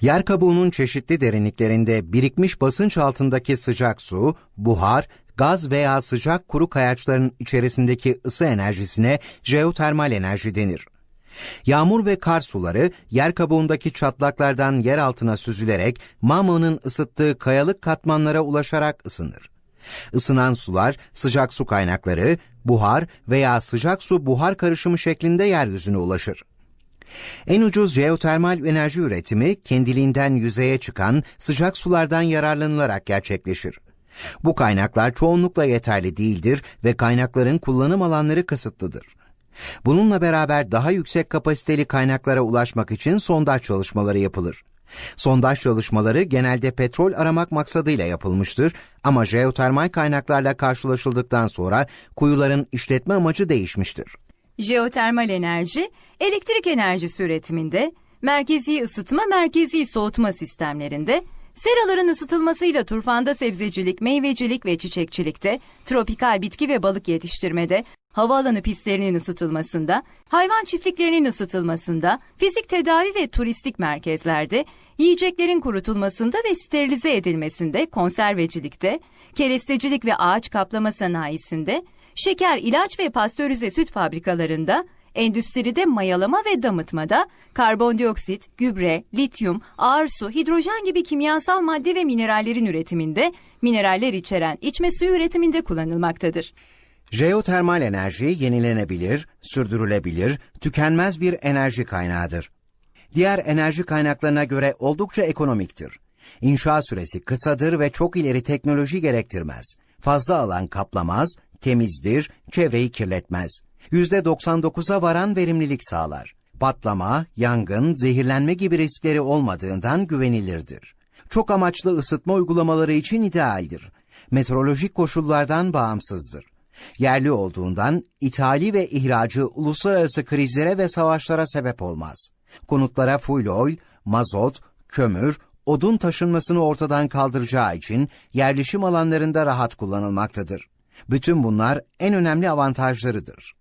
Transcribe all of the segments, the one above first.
Yer kabuğunun çeşitli derinliklerinde birikmiş basınç altındaki sıcak su, buhar, gaz veya sıcak kuru kayaçların içerisindeki ısı enerjisine jeotermal enerji denir. Yağmur ve kar suları yer kabuğundaki çatlaklardan yer altına süzülerek magmanın ısıttığı kayalık katmanlara ulaşarak ısınır. Isınan sular sıcak su kaynakları, buhar veya sıcak su buhar karışımı şeklinde yeryüzüne ulaşır. En ucuz jeotermal enerji üretimi kendiliğinden yüzeye çıkan sıcak sulardan yararlanılarak gerçekleşir. Bu kaynaklar çoğunlukla yeterli değildir ve kaynakların kullanım alanları kısıtlıdır. Bununla beraber daha yüksek kapasiteli kaynaklara ulaşmak için sondaj çalışmaları yapılır. Sondaj çalışmaları genelde petrol aramak maksadıyla yapılmıştır ama jeotermal kaynaklarla karşılaşıldıktan sonra kuyuların işletme amacı değişmiştir. Jeotermal enerji, elektrik enerjisi üretiminde, merkezi ısıtma, merkezi soğutma sistemlerinde, seraların ısıtılmasıyla turfanda sebzecilik, meyvecilik ve çiçekçilikte, tropikal bitki ve balık yetiştirmede, havaalanı pistlerinin ısıtılmasında, hayvan çiftliklerinin ısıtılmasında, fizik tedavi ve turistik merkezlerde, yiyeceklerin kurutulmasında ve sterilize edilmesinde, konservecilikte, kerestecilik ve ağaç kaplama sanayisinde, şeker, ilaç ve pastörize süt fabrikalarında, endüstride mayalama ve damıtmada, karbondioksit, gübre, lityum, ağır su, hidrojen gibi kimyasal madde ve minerallerin üretiminde, mineraller içeren içme suyu üretiminde kullanılmaktadır. Jeotermal enerji yenilenebilir, sürdürülebilir, tükenmez bir enerji kaynağıdır. Diğer enerji kaynaklarına göre oldukça ekonomiktir. İnşa süresi kısadır ve çok ileri teknoloji gerektirmez. Fazla alan kaplamaz, temizdir, çevreyi kirletmez. %99'a varan verimlilik sağlar. Patlama, yangın, zehirlenme gibi riskleri olmadığından güvenilirdir. Çok amaçlı ısıtma uygulamaları için idealdir. Meteorolojik koşullardan bağımsızdır. Yerli olduğundan ithali ve ihracı uluslararası krizlere ve savaşlara sebep olmaz. Konutlara fuel oil, mazot, kömür, odun taşınmasını ortadan kaldıracağı için yerleşim alanlarında rahat kullanılmaktadır. Bütün bunlar en önemli avantajlarıdır.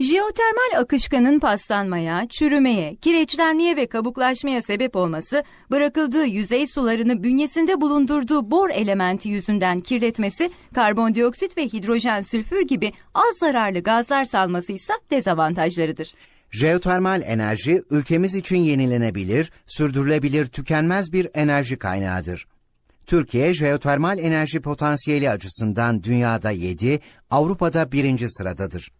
Jeotermal akışkanın paslanmaya, çürümeye, kireçlenmeye ve kabuklaşmaya sebep olması, bırakıldığı yüzey sularını bünyesinde bulundurduğu bor elementi yüzünden kirletmesi, karbondioksit ve hidrojen sülfür gibi az zararlı gazlar salması ise dezavantajlarıdır. Jeotermal enerji ülkemiz için yenilenebilir, sürdürülebilir, tükenmez bir enerji kaynağıdır. Türkiye jeotermal enerji potansiyeli açısından dünyada 7, Avrupa'da birinci sıradadır.